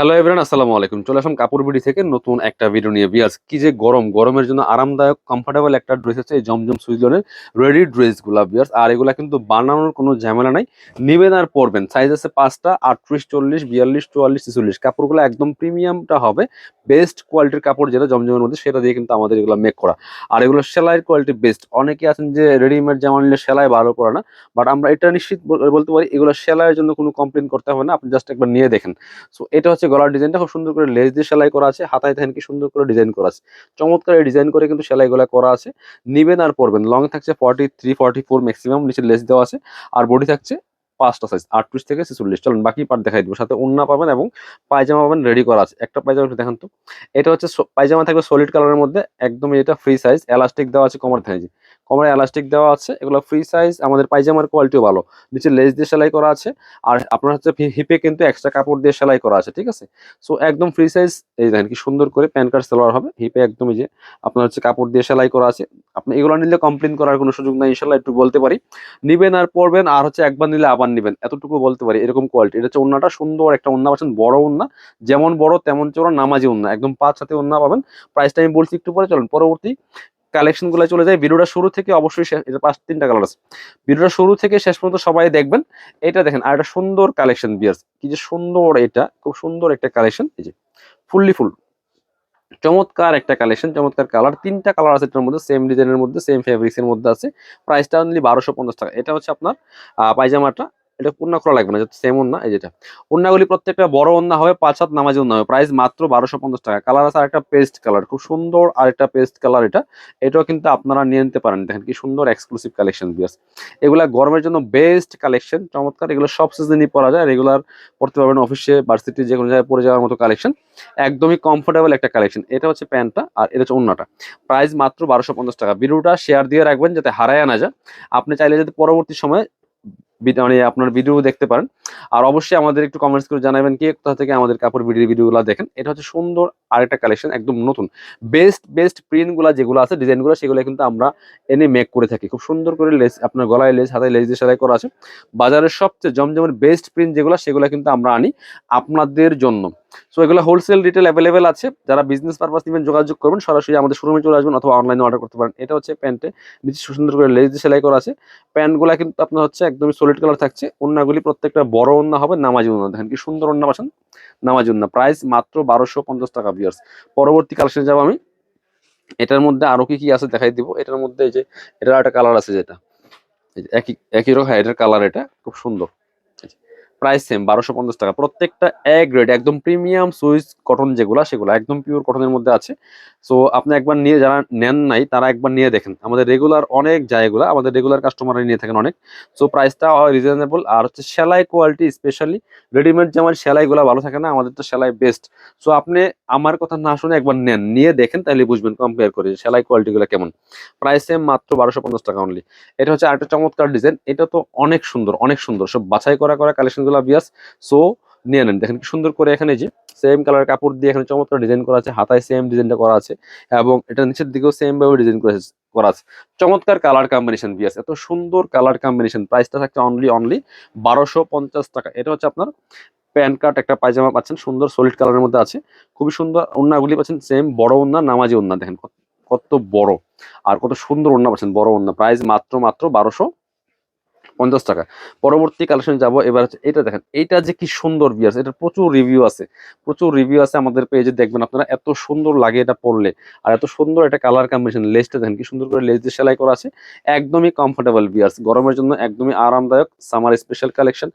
Hello everyone আসসালামু আলাইকুম। চলে আসলাম কাপড় বিডি থেকে নতুন একটা ভিডিও নিয়ে। বিয়ার্স কি যে গরম, গরমের জন্য আরামদায়ক কমফোর্টেবল একটা ড্রেস হচ্ছে এই জমজম সুইজনের রেডি ড্রেসগুলা বিয়ার্স আর এগুলা কিন্তু বানানোর কোনো ঝামেলা নাই। নিবেন আর পরবেন। সাইজ আছে পাঁচটা, আটত্রিশ, চল্লিশ, বিয়াল্লিশ, চুয়াল্লিশ, ছেচল্লিশ। কাপড়গুলো একদম প্রিমিয়ামটা হবে। বেস্ট কোয়ালিটির কাপড় যেটা জমজমের মধ্যে, সেটা দিয়ে কিন্তু আমাদের এগুলো মেক করা। আর এগুলো সেলাইয়ের কোয়ালিটি বেস্ট অনেকে আছেন যে রেডিমেড জামা নিলে সেলাই ভালো করে না বাট আমরা এটা নিশ্চিত বলতে পারি, এগুলো সেলাইয়ের জন্য কোনো কমপ্লেন করতে হবে না। আপনি জাস্ট একবার নিয়ে দেখেন। সো এটা হচ্ছে গলার ডিজাইনটা খুব সুন্দর করে লেস দিয়ে সেলাই করা আছে, হাতায় দেখেন কি সুন্দর করে ডিজাইন করা আছে। চমৎকার ডিজাইন করে কিন্তু সেলাইগুলো করা আছে। নিবেন আর পরবেন। লং থাকছে forty three forty four maximum নিচে লেস দেওয়া আছে। আর বডি থাকছে পাঁচটা সাইজ আটত্রিশ থেকে ছেচল্লিশ। চলুন, বাকি পার্ট দেখাই দিব। সাথে ওন্না পাবেন এবং পায়জামা পাবেন রেডি করা আছে। একটা পায়জামা একটু দেখান তো। এটা হচ্ছে পায়জামা থাকবে সলিড কালারের মধ্যে। একদম এটা ফ্রি সাইজ এলাস্টিক দেওয়া আছে কমার থাকে। কমারে এলাস্টিক দেওয়া আছে, এগুলো ফ্রি সাইজ আমাদের পায়জামার কোয়ালিটিও ভালো। নিচে লেস দিয়ে সেলাই করা আছে, আর আপনার হচ্ছে হিপে কিন্তু এক্সট্রা কাপড় দিয়ে সেলাই করা আছে, ঠিক আছে? সো একদম ফ্রি সাইজ এই দেখেন কি সুন্দর করে প্যান কার্ড সেলোয়ার হবে হিপে একদম এই যে আপনার হচ্ছে কাপড় দিয়ে সেলাই করা আছে। আপনি এগুলো নিলে কমপ্লেন করার কোনো সুযোগ নাই ইনশাল্লাহ একটু বলতে পারি। নিবেন আর পরবেন, আর হচ্ছে একবার নিলে আবার নিবেন, এতটুকু বলতে পারি, এরকম কোয়ালিটি এটা হচ্ছে ওন্নাটা সুন্দর একটা ওন্না, পাচ্ছেন বড় ওন্না, যেমন বড় তেমন চোরা নামাজি ওন্না, একদম পাঁচ সাথে ওন্না পাবেন। প্রাইসটা আমি বলছি একটু পরে, চলুন পরবর্তী কালেকশনগুলো চলে যায়। ভিডিওটা শুরু থেকে অবশ্যই পাঁচ তিনটা কালার আছে। ভিডিওটা শুরু থেকে শেষ পর্যন্ত সবাই দেখবেন। এটা দেখেন, আর একটা সুন্দর কালেকশন বিয়ার্স কি যে সুন্দর এটা, খুব সুন্দর একটা কালেকশন এই যে, ফুললি ফুল। চমৎকার একটা কালেকশন চমৎকার কালার তিনটা কালার আছে এটার মধ্যে সেম ডিজাইনের মধ্যে সেম ফেব্রিক্সের মধ্যে আছে। প্রাইসটা অনলি বারোশো পঞ্চাশ টাকা। এটা হচ্ছে আপনার পায়জামাটা। এটা পূর্ণ করা লাগবে না সেম ওন্না এই যেটা। ওন্নাগুলি প্রত্যেকটা বড় ওন্না হবে, পাঁচ হাত নামাজি ওন্না হবে প্রাইস মাত্র বারোশো পঞ্চাশ টাকা। কালার আছে আরেকটা পেস্ট কালার খুব সুন্দর আরেকটা পেস্ট কালার এটা। এটাও কিন্তু আপনারা নিয়ে নিতে পারেন, দেখেন কি সুন্দর এক্সক্লুসিভ কালেকশন বিয়াস এগুলা গরমের জন্য বেস্ট কালেকশন চমৎকার, এগুলো সব সিজনই পরা যায় রেগুলার পড়তে পারবেন অফিসে ভার্সিটি যে কোনো জায়গায় পরে যাওয়ার মতো কালেকশন একদমই কমফোর্টেবল একটা কালেকশন এটা হচ্ছে প্যান্টটা আর এটা হচ্ছে অন্যটা প্রাইস মাত্র বারোশো পঞ্চাশ টাকা। ভিডিওটা শেয়ার দিয়ে রাখবেন যাতে হারায় না যায়। আপনি চাইলে যদি পরবর্তী সময় মানে আপনার ভিডিও দেখতে পারেন। আর অবশ্যই আমাদের একটু কমেন্টস করে জানাবেন কি কোথা থেকে আমাদের কাপড় ভিডিও ভিডিওগুলো দেখেন। এটা হচ্ছে সুন্দর আরেকটা কালেকশন একদম নতুন। বেস্ট বেস্ট প্রিন্টগুলো যেগুলো আছে ডিজাইনগুলো সেগুলো কিন্তু আমরা এনে মেক করে থাকি। খুব সুন্দর করে লেস আপনার গলায় লেস হাতে লেস দিয়ে সেলাই করা আছে। বাজারের সবচেয়ে জমজমের বেস্ট প্রিন্ট যেগুলো, সেগুলো কিন্তু আমরা আনি আপনাদের জন্য। সো এগুলো হোলসেল রিটেল অ্যাভেলেবেল আছে। যারা বিজনেস পারপাস নেবেন, যোগাযোগ করবেন, সরাসরি আমাদের শোরুমে চলে আসবেন অথবা অনলাইনে অর্ডার করতে পারেন। এটা হচ্ছে প্যান্টে নিচে সুন্দর করে দিয়ে সেলাই করা আছে। প্যান্টগুলো কিন্তু আপনার হচ্ছে একদমই সলিড কালার থাকছে। ওন্নাগুলি প্রত্যেকটা বড় ওন্না হবে নামাজি ওন্না দেখেন কি সুন্দর ওন্না পাচ্ছেন। নামাজি ওন্না প্রাইস মাত্র বারোশো পঞ্চাশ টাকা বিয়ার্স পরবর্তী কালেকশনে যাব আমি। এটার মধ্যে আরও কি কি আছে দেখাই দিব। এটার মধ্যে এই যে, এটার একটা কালার আছে যেটা। একই একই রকম হ্যাঁ এটার কালার এটা। খুব সুন্দর। প্রাইস সেম বারোশো পঞ্চাশ টাকা। প্রত্যেকটা এক গ্রেড একদম প্রিমিয়াম সুইস কটন যেগুলো, সেগুলো একদম পিওর কটনের মধ্যে আছে। সো আপনি একবার নিয়ে যারা নেন নাই, তারা একবার নিয়ে দেখেন। আমাদের রেগুলার অনেক জায়গাগুলো, আমাদের রেগুলার কাস্টমাররা নিয়ে থাকেন অনেক। সো প্রাইসটা রিজনেবল আর হচ্ছে সেলাই কোয়ালিটি স্পেশালি রেডিমেড যেমন সেলাইগুলো ভালো থাকে না, আমাদের তো সেলাই বেস্ট সো আপনি আমার কথা না শুনে একবার নেন, নিয়ে দেখেন তাহলে বুঝবেন কম্পেয়ার করে সেলাই কোয়ালিটিগুলো কেমন। প্রাইস সেম মাত্র বারোশো টাকা অনলি এটা হচ্ছে আরেকটা চমৎকার ডিজাইন এটা তো অনেক সুন্দর অনেক সুন্দর। সব বাছাই করা করা কালেকশনগুলো বিয়াস সো নিয়ে নেন। দেখেন কি সুন্দর করে এখানে যে সেম কালার কাপড় দিয়ে এখানে চমৎকার ডিজাইন করা আছে। হাতায় সেম ডিজাইনটা করা আছে এবং এটা নিচের দিকেও সেম ভাবে ডিজাইন করা চমৎকার কালার কম্বিনেশন বিয়াস এত সুন্দর কালার কম্বিনেশন প্রাইসটা থাকছে অনলি অনলি বারোশো পঞ্চাশ টাকা। এটা হচ্ছে আপনার প্যান্ট কার্ড, একটা পায়জামা পাচ্ছেন। সুন্দর সলিড কালারের মধ্যে আছে। খুবই সুন্দর ওন্নাগুলি পাচ্ছেন। সেম বড় ওন্না, নামাজি ওন্না। দেখেন কত- বড়। আর কত সুন্দর ওন্না পাচ্ছেন। বড় ওন্না। প্রাইস মাত্র মাত্র বারোশো পঞ্চাশ টাকা। পরবর্তী কালেকশন যাব, এবার এটা দেখেন এইটা যে কি সুন্দর বিয়ার্স এটা প্রচুর রিভিউ আছে। প্রচুর রিভিউ আছে আমাদের পেজে দেখবেন আপনারা এত সুন্দর লাগে এটা পরলে। আর এত সুন্দর একটা কালার কম্বিনেশন লেসটা দেখেন, কি সুন্দর করে লেস দিয়ে সেলাই করা আছে। একদমই কমফোর্টেবল বিয়ার্স গরমের জন্য একদমই আরামদায়ক সামার স্পেশাল কালেকশন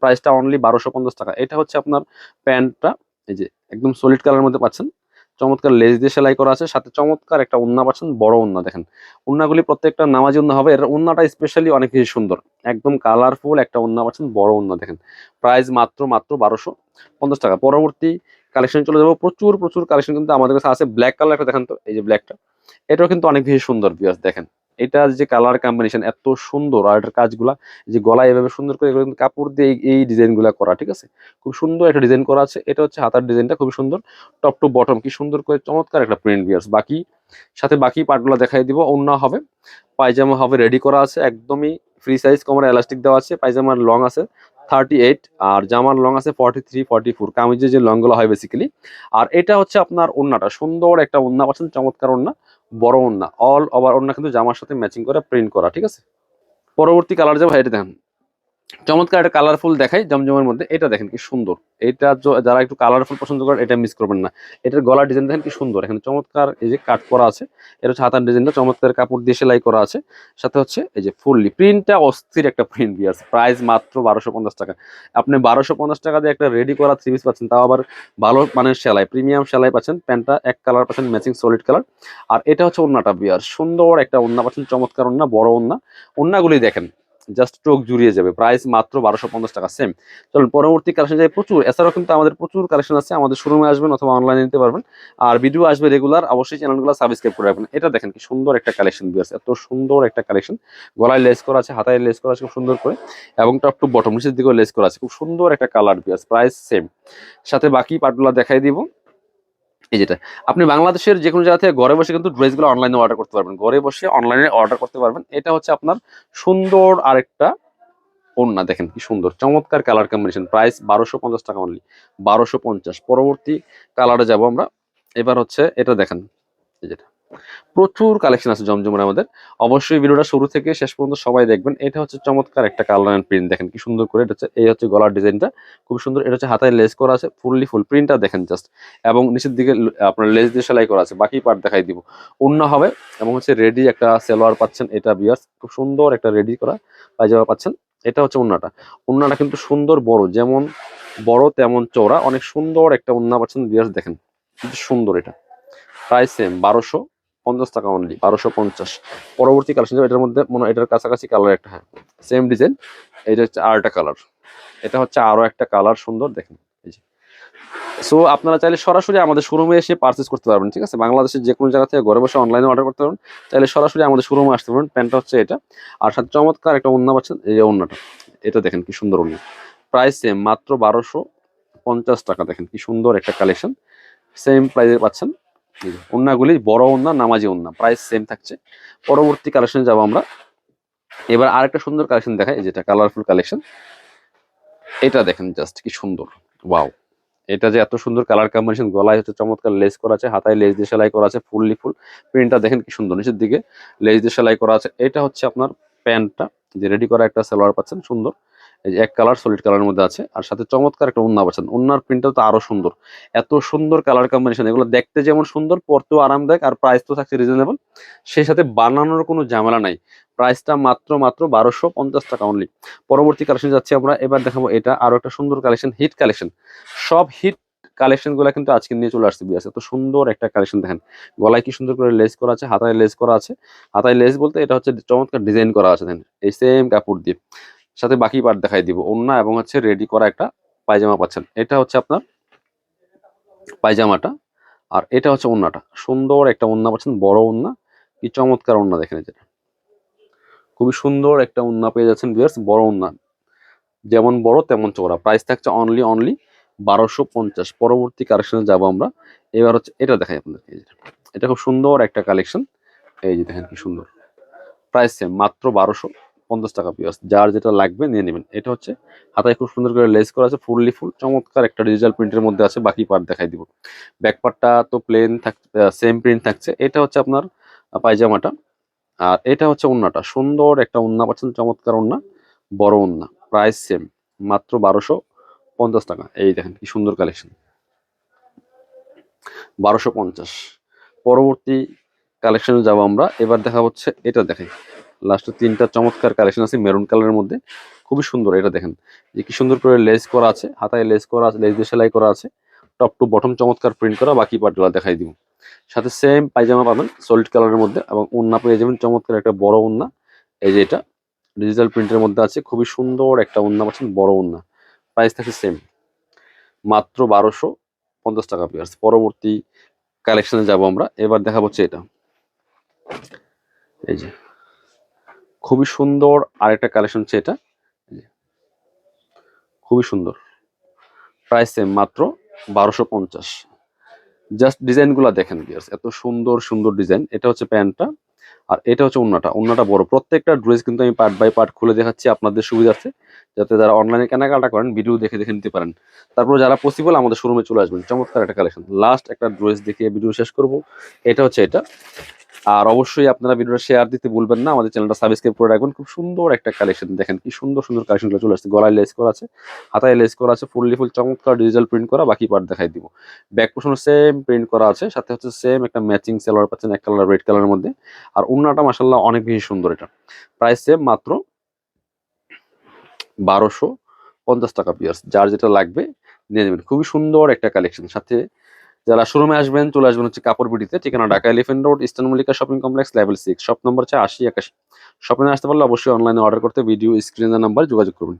প্রাইসটা অনলি বারোশো টাকা। এটা হচ্ছে আপনার প্যান্টটা, এই যে একদম সলিড কালারের মধ্যে পাচ্ছেন। চমৎকার লেজ দিয়ে সেলাই করা আছে, সাথে চমৎকার একটা উন্না পাচ্ছেন, বড় উন্না দেখেন। উন্নাগুলি প্রত্যেকটা নামাজি উন্না হবে, এর উন্নাটা স্পেশালি অনেক বেশি সুন্দর। একদম কালারফুল একটা উন্না পাচ্ছেন, বড় উন্না দেখেন। প্রাইস মাত্র মাত্র বারোশো পঞ্চাশ টাকা। পরবর্তী কালেকশন চলে যাব, প্রচুর প্রচুর কালেকশন কিন্তু আমাদের কাছে আছে। ব্ল্যাক কালার দেখেন তো, এই যে ব্ল্যাকটা এটাও কিন্তু অনেক বেশি সুন্দর বিয়াস দেখেন। এটা যে কালার কম্বিনেশন এত সুন্দর আর এটার কাজগুলা যে গলায় এভাবে সুন্দর করে কিন্তু কাপড় দিয়ে এই- এই ডিজাইনগুলা করা, ঠিক আছে? খুব সুন্দর একটা ডিজাইন করা আছে। এটা হচ্ছে হাতার ডিজাইনটা খুব সুন্দর। টপ টু বটম কি সুন্দর করে চমৎকার একটা প্রিন্ট বিয়ার্স বাকি, সাথে বাকি পার্টগুলো দেখাই দিব অন্য হবে, পায়জামা হবে রেডি করা আছে, একদমই ফ্রি সাইজ কোমরে এলাস্টিক দেওয়া আছে, পায়জামার লং আছে থার্টি এইট আর জামার লং আছে ফর্টি থ্রি ফর্টি ফোর কামিজের যে লংগুলো হয় বেসিক্যালি আর এটা হচ্ছে আপনার ওন্নাটা সুন্দর একটা ওন্না পাচ্ছেন? চমৎকার ওন্না বড় ওড়না অল ওভার ওড়না কিন্তু জামার সাথে ম্যাচিং করে প্রিন্ট করা, ঠিক আছে? পরবর্তী কালার যাব এটা দেখেন। চমৎকার একটা কালারফুল দেখাই জমজমের মধ্যে। এটা দেখেন কি সুন্দর। এটা যারা একটু কালারফুল পছন্দ করেন, এটা মিস করবেন না। এটার গলার ডিজাইন দেখেন কি সুন্দর। এখানে চমৎকার এই যে কাট করা আছে, এটা হচ্ছে হাতার ডিজাইনটা চমৎকার কাপড় দিয়ে সেলাই করা আছে। সাথে হচ্ছে এই যে ফুললি প্রিন্টটা অস্থির একটা প্রিন্ট বিয়ার্স প্রাইস মাত্র বারোশো পঞ্চাশ টাকা। আপনি বারোশো পঞ্চাশ টাকা দিয়ে একটা রেডি করা থ্রি পিস পাচ্ছেন, তাও আবার ভালো মানের সেলাই প্রিমিয়াম সেলাই পাচ্ছেন। প্যান্টটা এক কালার পাচ্ছেন ম্যাচিং সলিড কালার আর এটা হচ্ছে ওন্নাটা বিয়ার সুন্দর একটা ওন্না পাচ্ছেন, চমৎকার ওন্না, বড় ওন্না। ওন্নাগুলি দেখেন। জাস্ট চোখ জুড়িয়ে যাবে। প্রাইস মাত্র বারোশো পঞ্চাশ টাকা সেম চলুন, পরবর্তী কালেকশন যাই প্রচুর, এছাড়াও কিন্তু আমাদের প্রচুর কালেকশন আছে, আমাদের শোরুমে আসবেন অথবা অনলাইনে নিতে পারবেন। আর ভিডিও আসবে রেগুলার অবশ্যই চ্যানেলগুলো সাবস্ক্রাইব করে রাখবেন। এটা দেখেন কি সুন্দর একটা কালেকশন বিয়ার্স এত সুন্দর একটা কালেকশন গলায় লেস করা আছে, হাতায় লেস করা আছে, খুব সুন্দর করে। এবং টপ টু বটম নিচের দিকেও লেস করা আছে, খুব সুন্দর একটা কালার বিয়ার্স প্রাইস সেম সাথে বাকি পার্টগুলো দেখাই দিব। এই যেটা, আপনি বাংলাদেশের যে কোনো জায়গা থেকে ঘরে বসে কিন্তু ড্রেসগুলো অনলাইনে অর্ডার করতে পারবেন। ঘরে বসে অনলাইনে অর্ডার করতে পারবেন। এটা হচ্ছে আপনার সুন্দর আরেকটা ওড়না, দেখেন কি সুন্দর, চমৎকার কালার কম্বিনেশন প্রাইস বারোশো পঞ্চাশ টাকা অনলি বারোশো পঞ্চাশ। পরবর্তী কালারে যাব আমরা। এবার হচ্ছে এটা দেখেন, এই যেটা। প্রচুর কালেকশন আছে জমজমের আমাদের। অবশ্যই ভিডিওটা শুরু থেকে শেষ পর্যন্ত সবাই দেখবেন। এটা হচ্ছে চমৎকার একটা কালার অ্যান্ড প্রিন্ট দেখেন কি সুন্দর করে। এটা হচ্ছে এই হচ্ছে গলার ডিজাইনটা খুব সুন্দর। এটা হচ্ছে হাতায় লেস করা আছে ফুললি ফুল প্রিন্টটা দেখেন জাস্ট এবং নিচের দিকে আপনার লেস দিয়ে সেলাই করা আছে। বাকি পার্ট দেখাই দিব। অন্য হবে এবং হচ্ছে রেডি একটা সেলোয়ার পাচ্ছেন। এটা বিয়ার্স খুব সুন্দর একটা রেডি করা পায়জামা পাচ্ছেন। এটা হচ্ছে উন্নাটা। উন্নাটা কিন্তু সুন্দর বড়। যেমন বড়, তেমন চওড়া। অনেক সুন্দর একটা উন্না পাচ্ছেন বিয়ার্স দেখেন। সুন্দর এটা। প্রাইস সেম বারোশো। পঞ্চাশ টাকা অনলি বারোশো পঞ্চাশ। পরবর্তী কালেকশন এটার মধ্যে মনে হয় এটার কাছাকাছি কালার একটা হ্যাঁ সেম ডিজাইন এটা হচ্ছে আর একটা কালার এটা হচ্ছে আরও একটা কালার সুন্দর, দেখেন সো আপনারা চাইলে সরাসরি আমাদের শোরুমে এসে পারচেস করতে পারবেন, ঠিক আছে? বাংলাদেশের যে কোনো জায়গা থেকে ঘরে বসে অনলাইনে অর্ডার করতে পারবেন। চাইলে সরাসরি আমাদের শোরুমে আসতে পারবেন। প্যান্টটা হচ্ছে এটা। আর সাথে চমৎকার একটা ওন্না পাচ্ছেন, এই ওন্নাটা এটা দেখেন কি সুন্দর ওন্না প্রাইস সেম মাত্র বারোশো পঞ্চাশ টাকা, দেখেন কি সুন্দর একটা কালেকশন সেম প্রাইসে পাচ্ছেন। ওন্নাগুলি বড় ওন্না নামাজি ওন্না প্রাইস সেম থাকছে। পরবর্তী কালেকশনে যাব আমরা। এবার আরেকটা সুন্দর কালেকশন দেখাই যেটা কালারফুল কালেকশন এটা দেখেন জাস্ট কি সুন্দর ওয়াও এটা যে এত সুন্দর কালার কম্বিনেশন গলায় হচ্ছে চমৎকার লেস করা আছে, হাতায় লেস দিয়ে সেলাই করা আছে, ফুললি ফুল। প্রিন্টটা দেখেন কি সুন্দর, নিচের দিকে লেস দিয়ে সেলাই করা আছে। এটা হচ্ছে আপনার প্যান্টটা, যে রেডি করা একটা সালোয়ার পাচ্ছেন, সুন্দর। এই এক কালার সলিড কালারের মধ্যে আছে। আর সাথে চমৎকার একটা উন্না পাচ্ছেন। উন্নার প্রিন্টটাও তো আরও সুন্দর। এত সুন্দর কালার কম্বিনেশন এগুলো দেখতে যেমন সুন্দর, পরতেও আরামদায়ক আর প্রাইস তো থাকছে রিজনেবল সেই সাথে বানানোর কোনো ঝামেলা নাই। প্রাইসটা মাত্র মাত্র বারোশো পঞ্চাশ টাকা অনলি পরবর্তী কালেকশন যাচ্ছি আমরা। এবার দেখাবো এটা আরও একটা সুন্দর কালেকশন হিট কালেকশন সব হিট কালেকশনগুলা কিন্তু আজকে নিয়ে চলে আসছে বিয়াস এত সুন্দর একটা কালেকশন দেখেন। গলায় কি সুন্দর করে লেস করা আছে, হাতায় লেস করা আছে। হাতায় লেস বলতে এটা হচ্ছে চমৎকার ডিজাইন করা আছে। দেখেন, এই সেম কাপড় দিয়ে। সাথে বাকি পার্ট দেখাই দিব। ওন্না এবং হচ্ছে রেডি করা একটা পায়জামা পাচ্ছেন। এটা হচ্ছে আপনার পায়জামাটা। আর এটা হচ্ছে ওন্নাটা সুন্দর একটা ওন্না পাচ্ছেন, বড় ওন্না কি চমৎকার ওন্না দেখেন যেটা খুবই সুন্দর একটা ওন্না পেয়ে যাচ্ছেন বিয়ার্স বড় ওন্না যেমন বড়, তেমন চওড়া। প্রাইস থাকছে অনলি অনলি বারোশো পঞ্চাশ। পরবর্তী কালেকশনে যাব আমরা। এবার হচ্ছে এটা দেখাই আপনাদেরকে। এটা খুব সুন্দর একটা কালেকশন এই যে দেখেন কি সুন্দর। প্রাইস সেম মাত্র বারোশো। পঞ্চাশ টাকা পিস যার যেটা লাগবে নিয়ে নেবেন। এটা হচ্ছে হাতায় খুব সুন্দর করে লেস করা আছে, ফুললি ফুল। চমৎকার একটা ডিজিটাল প্রিন্টের মধ্যে আছে, বাকি পার্ট দেখাই দিব। ব্যাক পার্টটা তো প্লেন থাক সেম প্রিন্ট থাকছে। এটা হচ্ছে আপনার পায়জামাটা। আর এটা হচ্ছে ওন্নাটা। সুন্দর একটা ওন্না পাচ্ছেন, চমৎকার ওন্না। বড় ওন্না। প্রাইস সেম মাত্র বারোশো পঞ্চাশ টাকা। এই দেখেন কি সুন্দর কালেকশন বারোশো পঞ্চাশ। পরবর্তী কালেকশনে যাব আমরা। এবার দেখা হচ্ছে, এটা দেখাই। লাস্টে তিনটা চমৎকার কালেকশন আছে মেরুন কালারের মধ্যে। খুবই সুন্দর এটা দেখেন। যে কি সুন্দর করে লেস করা আছে, হাতায় লেস করা আছে লেস দিয়ে সেলাই করা আছে। টপ টু বটম চমৎকার প্রিন্ট করা, বাকি পার্টগুলো দেখাই দিব। সাথে সেম পায়জামা পাবেন সলিড কালারের মধ্যে এবং উন্না পেয়ে যাবেন চমৎকার একটা বড় উন্না এই যে এটা ডিজিটাল প্রিন্টের মধ্যে আছে, খুবই সুন্দর একটা উন্না পাচ্ছেন, বড় উন্না প্রাইস থাকে সেম মাত্র বারোশো পঞ্চাশ টাকা পিয়ার্স পরবর্তী কালেকশনে যাব আমরা। এবার দেখা হচ্ছে এটা। এই যে। খুবই সুন্দর আরেকটা কালেকশন হচ্ছে এটা। খুবই সুন্দর। প্রাইস সেম মাত্র বারোশো পঞ্চাশ। জাস্ট ডিজাইনগুলো দেখেন বিয়ার্স এত সুন্দর সুন্দর ডিজাইন এটা হচ্ছে প্যান্টটা আর এটা হচ্ছে অন্যটা অন্যটা বড়। প্রত্যেকটা ড্রেস কিন্তু আমি পার্ট বাই পার্ট খুলে দেখাচ্ছি, আপনাদের সুবিধার্থে যাতে যারা অনলাইনে কেনাকাটা করেন ভিডিও দেখে দেখে নিতে পারেন। তারপর যারা পসিবল আমাদের শোরুমে চলে আসবেন, চমৎকার একটা কালেকশন লাস্ট একটা ড্রেস দেখিয়ে ভিডিও শেষ করব। এটা হচ্ছে এটা। আর অবশ্যই আপনারা ভিডিওটা শেয়ার দিতে ভুলবেন না। আমাদের চ্যানেলটা সাবস্ক্রাইব করে রাখবেন। খুব সুন্দর একটা কালেকশন দেখেন কি সুন্দর সুন্দর কালেকশনগুলো চলে আসছে। গলায় লেস করা আছে, হাতায় লেস করা আছে ফুললি ফুল চমৎকার ডিজিটাল প্রিন্ট করা। বাকি পার্ট দেখাই দিব। ব্যাক পোর্শনে সেম প্রিন্ট করা আছে। সাথে হচ্ছে সেম একটা ম্যাচিং সেলোয়ার পাচ্ছেন, এক কালার রেড কালারের মধ্যে। আর অন্যটা মাসাল্লাহ অনেক বেশি সুন্দর এটা। প্রাইস সেম মাত্র বারোশো পঞ্চাশ টাকা পিয়ার্স যার যেটা লাগবে, নিয়ে নেবেন। খুবই সুন্দর একটা কালেকশন সাথে যারা শোরুমে আসবেন, চলে আসবেন হচ্ছে কাপড় বিডিতে ঠিকানা Dhaka elephant road, eastern Mallika shopping complex, level six. Shop নম্বর হচ্ছে আশি একাশি। শপিং আসতে পারলে অবশ্যই অনলাইনে অর্ডার করতে, ভিডিও স্ক্রিনের নাম্বার যোগাযোগ করবেন